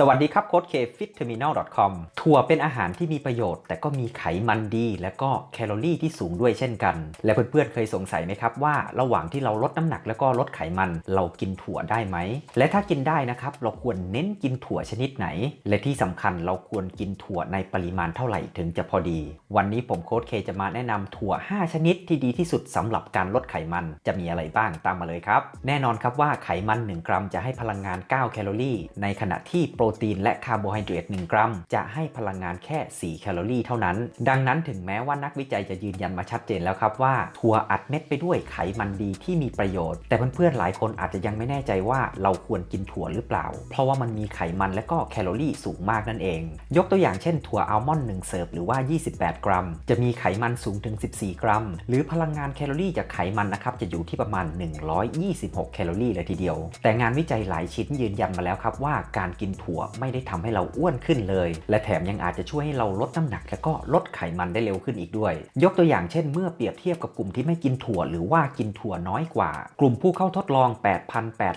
สวัสดีครับโค้ดเคฟิตเทอร์มินอล .com ถั่วเป็นอาหารที่มีประโยชน์ แต่ก็มีไขมันดี และก็แคลอรี่ที่สูงด้วยเช่นกัน และเพื่อนๆเคยสงสัยไหมครับว่าระหว่างที่เราลดน้ำหนักแล้วก็ลดไขมัน เรากินถั่วได้ไหม และถ้ากินได้นะครับ เราควรเน้นกินถั่วชนิดไหน และที่สำคัญเราควรกินถั่วในปริมาณเท่าไหร่ถึงจะพอดี วันนี้ผมโค้ดเคจะมาแนะนำถั่ว 5 ชนิดที่ดีที่สุดสำหรับการลดไขมันจะมีอะไรบ้างตามมาเลยครับแน่นอนครับว่าไขมัน 1 กรัมจะให้พลังงาน 9 แคลอรี่ ในขณะที่โปรตีนและคาร์โบไฮเดรต1 กรัม จะให้พลังงานแค่ 4 แคลอรี่เท่านั้น ดังนั้นถึงแม้ว่านักวิจัยจะยืนยันมาชัดเจนแล้วครับว่าถั่วอัดเม็ดไปด้วยไขมันดีที่มีประโยชน์ แต่เพื่อนๆหลายคนอาจจะยังไม่แน่ใจว่าเราควรกินถั่วหรือเปล่า เพราะว่ามันมีไขมันและก็แคลอรี่สูงมากนั่นเอง ยกตัวอย่างเช่นถั่วอัลมอนด์1เสิร์ฟหรือว่า 28 กรัม จะมีไขมันสูงถึง 14 กรัม หรือพลังงานแคลอรี่จากไขมันนะครับจะอยู่ที่ประมาณ 126 แคลอรี่เลยทีเดียว แต่งานวิจัยหลายชิ้นยืนยันมาแล้วครับว่าการกินถั่วไม่ได้ทำให้เราอ้วนขึ้นเลย และแถมยังอาจจะช่วยให้เราลดน้ำหนัก และก็ลดไขมันได้เร็วขึ้นอีกด้วย ยกตัวอย่างเช่น เมื่อเปรียบเทียบกับกลุ่มที่ไม่กินถั่ว หรือว่ากินถั่วน้อยกว่า กลุ่มผู้เข้าทดลอง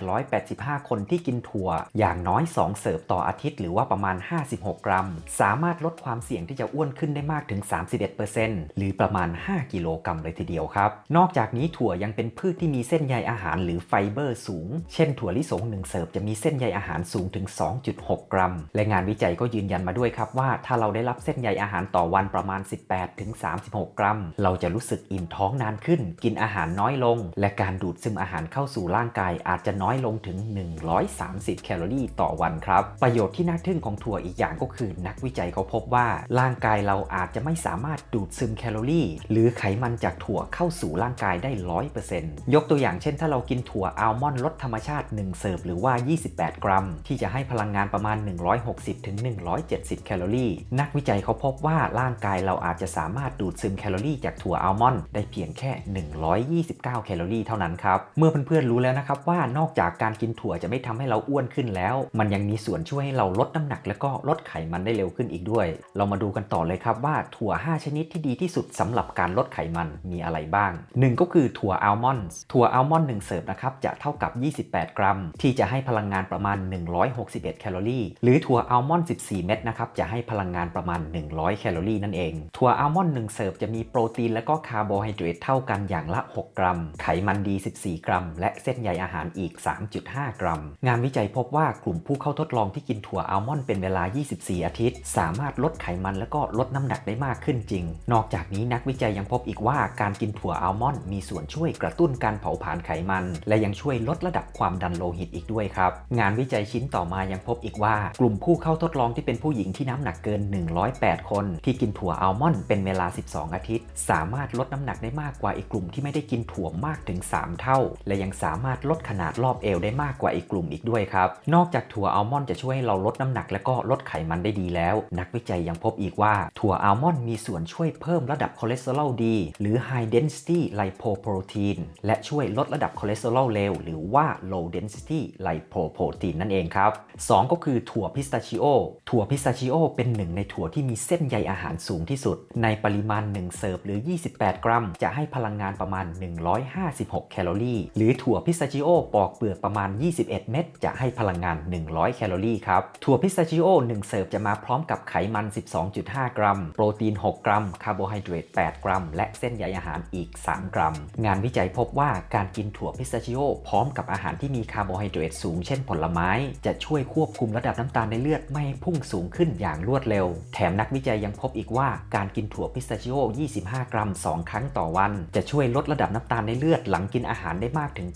8,885 คนที่กินถั่ว อย่างน้อย 2 เสิร์ฟต่ออาทิตย์ หรือว่าประมาณ 56 กรัม สามารถลดความเสี่ยงที่จะอ้วนขึ้นได้มากถึง 31%หรือประมาณ 5 กิโลกรัมเลยทีเดียวครับ นอกจากนี้ถั่วยังเป็นพืชที่มีเส้นใยอาหารหรือไฟเบอร์สูง เช่น ถั่วลิสง1เสิร์ฟจะมีเส้นใยอาหารสูงถึง 2.6กรัม และงานวิจัยก็ยืนยันมาด้วยครับว่าถ้าเราได้รับเส้นใยอาหารต่อวันประมาณ 18-36 กรัม เราจะรู้สึกอิ่มท้องนานขึ้น กินอาหารน้อยลง และการดูดซึมอาหารเข้าสู่ร่างกายอาจจะน้อยลงถึง 130 แคลอรี่ต่อวันครับ ประโยชน์ที่น่าทึ่งของถั่วอีกอย่างก็คือ นักวิจัยเขาพบว่า ร่างกายเราอาจจะไม่สามารถดูดซึมแคลอรี่ หรือไขมันจากถั่วเข้าสู่ร่างกายได้ 100%ยกตัวอย่างเช่น ถ้าเรากินถั่วอัลมอนด์รสธรรมชาติ 1 เสิร์ฟหรือว่า 28 กรัม ที่จะให้พลังงานประประมาณ 160-170 แคลอรี่ นักวิจัยเขาพบว่าร่างกายเราอาจจะสามารถดูดซึมแคลอรี่จากถั่วอัลมอนด์ได้เพียงแค่ 129 แคลอรี่เท่านั้นครับ เมื่อเพื่อนๆรู้แล้วนะครับว่านอกจากการกินถั่วจะไม่ทำให้เราอ้วนขึ้นแล้ว มันยังมีส่วนช่วยให้เราลดน้ำหนัก และก็ลดไขมันได้เร็วขึ้นอีกด้วย เรามาดูกันต่อเลยครับว่าถั่ว 5 ชนิดที่ดีที่สุดสำหรับการลดไขมันมีอะไรบ้าง 1 ก็คือถั่วอัลมอนด์ถั่วอัลมอนด์1เสิร์ฟนะครับจะเท่ากับ 28 กรัม ที่จะให้พลังงานประมาณ 161 แคลอรี่หรือถั่วอัลมอนด์ 14 เม็ดนะครับ จะให้พลังงานประมาณ 100 แคลอรี่นั่นเอง ถั่วอัลมอนด์ 1 เสิร์ฟจะมีโปรตีนและก็คาร์โบไฮเดรตเท่ากันอย่างละ 6 กรัม ไขมันดี 14 กรัม และเส้นใยอาหารอีก 3.5 กรัม งานวิจัยพบว่ากลุ่มผู้เข้าทดลองที่กินถั่วอัลมอนด์เป็นเวลา 24 อาทิตย์ สามารถลดไขมันและก็ลดน้ำหนักได้มากขึ้นจริง นอกจากนี้นักวิจัยยังพบอีกว่าการกินถั่วอัลมอนด์มีส่วนช่วยกระตุ้นการเผาผลาญไขมัน และยังช่วยลดระดับความดันโลหิตอีกด้วยครับ งานวิจัยชิ้นต่อมายังพบอีกว่ากลุ่มผู้เข้าทดลองที่เป็นผู้หญิงที่น้ำหนักเกิน 108 คน ที่กินถั่วอัลมอนด์เป็นเวลา 12 อาทิตย์ สามารถลดน้ำหนักได้มากกว่าอีกกลุ่มที่ไม่ได้กินถั่วมากถึง 3 เท่า และยังสามารถลดขนาดรอบเอวได้มากกว่าอีกกลุ่มอีกด้วยครับ นอกจากถั่วอัลมอนด์จะช่วยให้เราลดน้ำหนักและก็ลดไขมันได้ดีแล้ว นักวิจัยยังพบอีกว่าถั่วอัลมอนด์มีส่วนช่วยเพิ่มระดับคอเลสเตอรอลดี หรือ high density lipoprotein และช่วยลดระดับคอเลสเตอรอลเลวหรือว่า low density lipoprotein นั่นเองครับ 2 ก็คือถั่วพิสตาชิโอ ถั่วพิสตาชิโอเป็นหนึ่งในถั่วที่มีเส้นใยอาหารสูงที่สุด ในปริมาณ 1 เสิร์ฟหรือ 28 กรัม จะให้พลังงานประมาณ 156 แคลอรี่ หรือถั่วพิสตาชิโอปอกเปลือกประมาณ 21 เม็ดจะให้พลังงาน 100 แคลอรี่ครับ ถั่วพิสตาชิโอ 1 เสิร์ฟจะมาพร้อมกับไขมัน 12.5 กรัม โปรตีน 6 กรัม คาร์โบไฮเดรต 8 กรัม และเส้นใยอาหารอีก 3 กรัม งานวิจัยพบว่าการกินถั่วพิสตาชิโอพร้อมกับอาหารที่มีคาร์โบไฮเดรตสูงเช่นผลไม้จะช่วยควบคุมระดับน้ำตาลในเลือดไม่ให้พุ่งสูงขึ้นอย่างรวดเร็ว แถมนักวิจัยยังพบอีกว่าการกินถั่วพิสตาชิโอ 25 กรัม 2 ครั้งต่อวัน จะช่วยลดระดับน้ำตาลในเลือดหลังกินอาหารได้มากถึง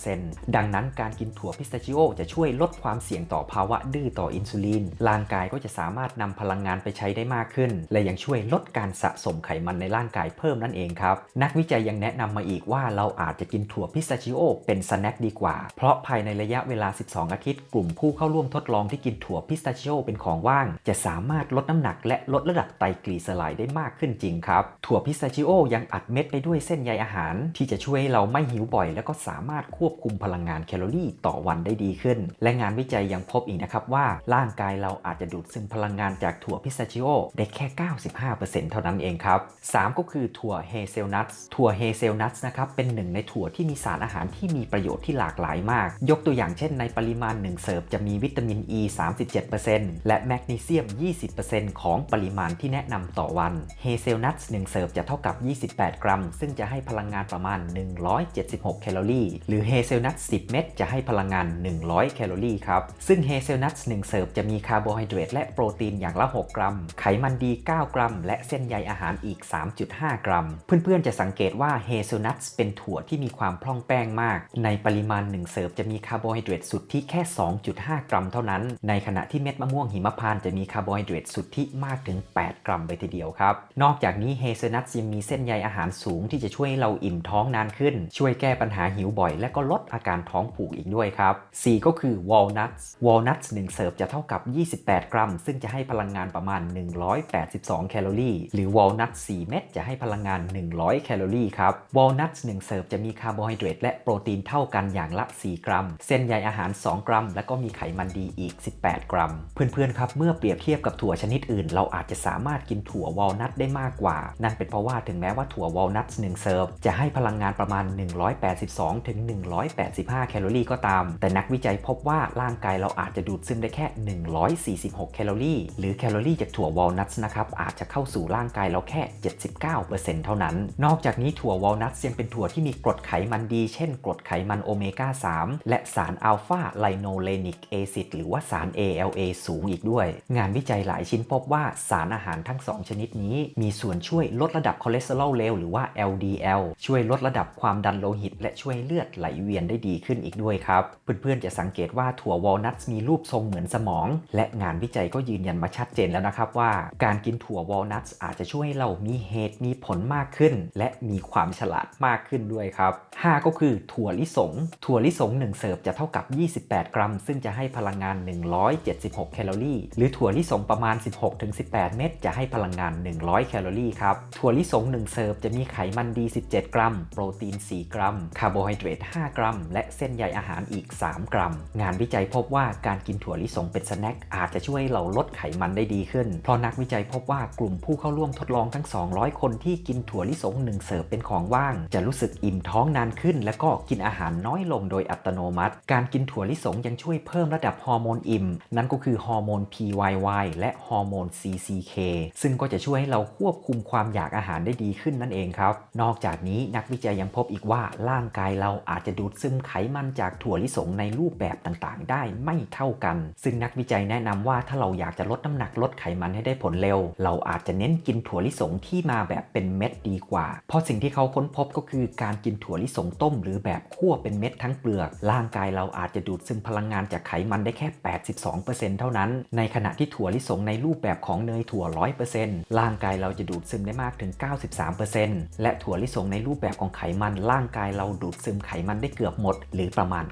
9%ดังนั้นการกินถั่วพิสตาชิโอ จะช่วยลดความเสี่ยงต่อภาวะดื้อต่ออินซูลิน ร่างกายก็จะสามารถนำพลังงานไปใช้ได้มากขึ้น และยังช่วยลดการสะสมไขมันในร่างกายเพิ่มนั่นเองครับ นักวิจัยยังแนะนำมาอีกว่าเราอาจจะกินถั่วพิสตาชิโอเป็นสแน็คดีกว่า เพราะภายในระยะเวลา 12 อาทิตย์กลุ่มผู้เข้าร่วมทดลองที่กินถั่วพิสตาชิโอเป็นของว่าง จะสามารถลดน้ำหนักและลดระดับไตรกลีเซอไรด์ได้มากขึ้นจริงครับ ถั่วพิสตาชิโอยังอัดเม็ดไปด้วยเส้นใยอาหาร ที่จะช่วยให้เราไม่หิวบ่อย และก็สามารถควบคุมพลังงานแคลอรี่ต่อวันได้ดีขึ้น และงานวิจัยยังพบอีกนะครับว่าร่างกายเราอาจจะดูดซึมพลังงานจากถั่วพิสตาชิโอได้แค่ 95%เท่านั้นเองครับ3ก็คือถั่วเฮเซลนัทถั่วเฮเซลนัทนะครับเป็นหนึ่งในถั่วที่มีสารอาหารที่มีประโยชน์ที่หลากหลายมาก ยกตัวอย่างเช่น ในปริมาณ1เสิร์ฟจะมีวิตามิน E 37%และแมกนีเซียม 20%ของปริมาณที่แนะนำต่อวัน เฮเซลนัท1เสิร์ฟจะเท่ากับ 28 กรัม ซึ่งจะให้พลังงานประมาณ 176 แคลอรี่ หรือเฮเซลนัท10 เม็ดจะให้พลังงาน 100 แคลอรี่ครับ ซึ่งเฮเซลนัท1เสิร์ฟจะมีคาร์โบไฮเดรตและโปรตีนอย่างละ 6 กรัม ไขมันดี 9 กรัม และเส้นใยอาหารอีก 3.5 กรัม เพื่อนๆ จะสังเกตว่าเฮเซลนัทเป็นถั่วที่มีความพร่องแป้งมาก ในปริมาณ 1 เสิร์ฟจะมีคาร์โบไฮเดรตสุดที่แค่ 2.5กรัมเท่านั้น ในขณะที่เม็ดมะม่วงหิมพานต์จะมีคาร์โบไฮเดรตสุที่มากถึง 8 กรัมไปทีเดียวครับ นอกจากนี้เฮเซนัทยังมีเส้นใยอาหารสูงที่จะช่วยให้เราอิ่มท้องนานขึ้น ช่วยแก้ปัญหาหิวบ่อย และก็ลดอาการท้องผูกอีกด้วยครับ 4 ก็คือวอลนัทวอลนัท1เสิร์ฟจะเท่ากับ 28 กรัม ซึ่งจะให้พลังงานประมาณ 182 แคลอรี่ หรือวอลนัท4เม็ดจะให้พลังงาน 100 แคลอรี่ครับวอลนัท1เสิร์ฟจะมีคาร์โบไฮเดรตและโปรตีนเท่ากันอย่างละ 4 กรัม เส้นใยอาหาร 2 กรัม และก็มีไขมันดีอีก 18 กรัม เพื่อนๆครับเมื่อเปรียบเทียบกับถั่วชนิดอื่น เราอาจจะสามารถกินถั่ววอลนัทได้มากกว่า นั่นเป็นเพราะว่าถึงแม้ว่าถั่ววอลนัท1เซิร์ฟจะให้พลังงานประมาณ 182ถึง185 แคลอรี่ก็ตาม แต่นักวิจัยพบว่าร่างกายเราอาจจะดูดซึมได้แค่ 146 แคลอรี่ หรือแคลอรี่จากถั่ววอลนัทนะครับอาจจะเข้าสู่ร่างกายเราแค่ 79%เท่านั้น นอกจากนี้ถั่ววอลนัทยังเป็นถั่วที่มีกรดไขมันดี เช่นกรดไขมันโอเมก้า 3 และสารอัลฟาไลโนเลนิกแอซิดหรือว่าสาร ALA สูงอีกด้วย งานวิจัยหลายชิ้นพบว่าสารอาหารทั้ง 2 ชนิดนี้ มีส่วนช่วยลดระดับคอเลสเตอรอลเลวหรือว่า LDL ช่วยลดระดับความดันโลหิต และช่วยเลือดไหลเวียนได้ดีขึ้นอีกด้วยครับ เพื่อนๆจะสังเกตว่าถั่ววอลนัทมีรูปทรงเหมือนสมอง และงานวิจัยก็ยืนยันมาชัดเจนแล้วนะครับว่า การกินถั่ววอลนัทอาจจะช่วยให้เรามีเหตุมีผลมากขึ้น และมีความฉลาดมากขึ้นด้วยครับ 5 ก็คือถั่วลิสง ถั่วลิสง1เสิร์ฟจะเท่ากับ 28 กรัม ซึ่งจะให้พพลังงาน 176 แคลอรี่ หรือถั่วลิสงประมาณ 16-18 เม็ดจะให้พลังงาน 100 แคลอรี่ครับ ถั่วลิสง 1 เสิร์ฟจะมีไขมันดี 17 กรัม โปรตีน 4 กรัม คาร์โบไฮเดรต 5 กรัม และเส้นใยอาหารอีก 3 กรัม งานวิจัยพบว่าการกินถั่วลิสงเป็นสแน็คอาจจะช่วยเราลดไขมันได้ดีขึ้น เพราะนักวิจัยพบว่ากลุ่มผู้เข้าร่วมทดลองทั้ง 200 คนที่กินถั่วลิสง 1 เสิร์ฟเป็นของว่าง จะรู้สึกอิ่มท้องนานขึ้น และก็กินอาหารน้อยลงโดยอัตโนมัติ การกินถั่วลิสงยังช่วยเพิ่มระดับฮอร์โมนอิ่ม นั่นก็คือฮอร์โมน PYY และฮอร์โมน CCK ซึ่งก็จะช่วยให้เราควบคุมความอยากอาหารได้ดีขึ้นนั่นเองครับ นอกจากนี้นักวิจัยยังพบอีกว่าร่างกายเราอาจจะดูดซึมไขมันจากถั่วลิสงในรูปแบบต่างๆ ได้ไม่เท่ากัน ซึ่งนักวิจัยแนะนำว่าถ้าเราอยากจะลดน้ำหนักลดไขมันให้ได้ผลเร็ว เราอาจจะเน้นกินถั่วลิสงที่มาแบบเป็นเม็ดดีกว่า เพราะสิ่งที่เขาค้นพบก็คือการกินถั่วลิสงต้ม หรือแบบคั่วเป็นเม็ดทั้งเปลือก ร่างกายเราอาจจะดูดซึมพลังงานจากไขมันได้แค่ 82%เท่านั้น ในขณะที่ถั่วลิสงในรูปแบบของเนยถั่ว 100%ร่างกายเราจะดูดซึมได้มากถึง 93%และถั่วลิสงในรูปแบบของไขมัน ร่างกายเราดูดซึมไขมันได้เกือบหมด หรือประมาณ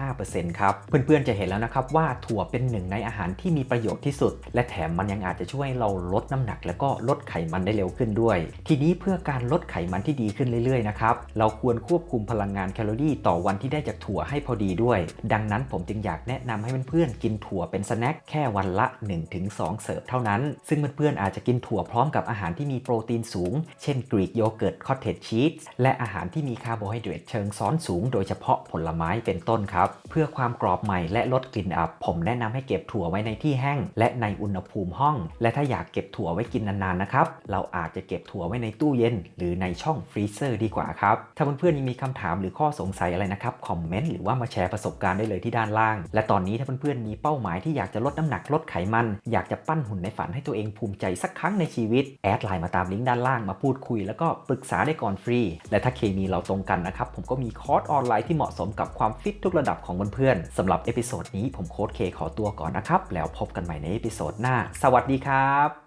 95%ครับ เพื่อนๆจะเห็นแล้วนะครับว่าถั่วเป็นหนึ่งในอาหารที่มีประโยชน์ที่สุด และแถมมันยังอาจจะช่วยเราลดน้ำหนัก แล้วก็ลดไขมันได้เร็วขึ้นด้วย ทีนี้เพื่อการลดไขมันที่ดีขึ้นเรื่อยๆนะครับเราควรควบคุมพลังงานแคลอรี่ ต่อวันที่ได้จากถั่วให้พอดีด้วย ดังนั้นผมจึงอยากแนะนำให้เพื่อนๆกินถั่วเป็นสแน็คแค่วันละ 1-2 เสิร์ฟเท่านั้น ซึ่งเพื่อนๆอาจจะกินถั่วพร้อมกับอาหารที่มีโปรตีนสูง เช่นกรีกโยเกิร์ตคอตเทจชีสและอาหารที่มีคาร์โบไฮเดรตเชิงซ้อนสูง โดยเฉพาะผลไม้เป็นต้นครับ เพื่อความกรอบใหม่และลดกลิ่นอับ ผมแนะนำให้เก็บถั่วไว้ในที่แห้ง และในอุณหภูมิห้อง และถ้าอยากเก็บถั่วไว้กินนานๆนะครับเราอาจจะเก็บถั่วไว้ในตู้เย็น หรือในช่องฟรีเซอร์ดีกว่าครับถ้าเพื่อนๆยังมีคำถามหรือข้อสงสัยอะไรนะครับคอมเมนต์หรือว่ามาแชร์ประสบการณ์ได้เลยที่ด้านล่าง และตอนนี้ถ้าเพื่อนๆมีเป้าหมายที่อยากจะลดน้ำหนักลดไขมัน อยากจะปั้นหุ่นในฝันให้ตัวเองภูมิใจสักครั้งในชีวิต แอดไลน์มาตามลิงก์ด้านล่างมาพูดคุย แล้วก็ปรึกษาได้ก่อนฟรี และถ้าเคมีเราตรงกันนะครับ ผมก็มีคอร์สออนไลน์ที่เหมาะสมกับความฟิตทุกระดับของเพื่อนๆสำหรับเอพิโซดนี้ผมโค้ดเคขอตัวก่อนนะครับ แล้วพบกันใหม่ในเอพิโซดหน้า สวัสดีครับ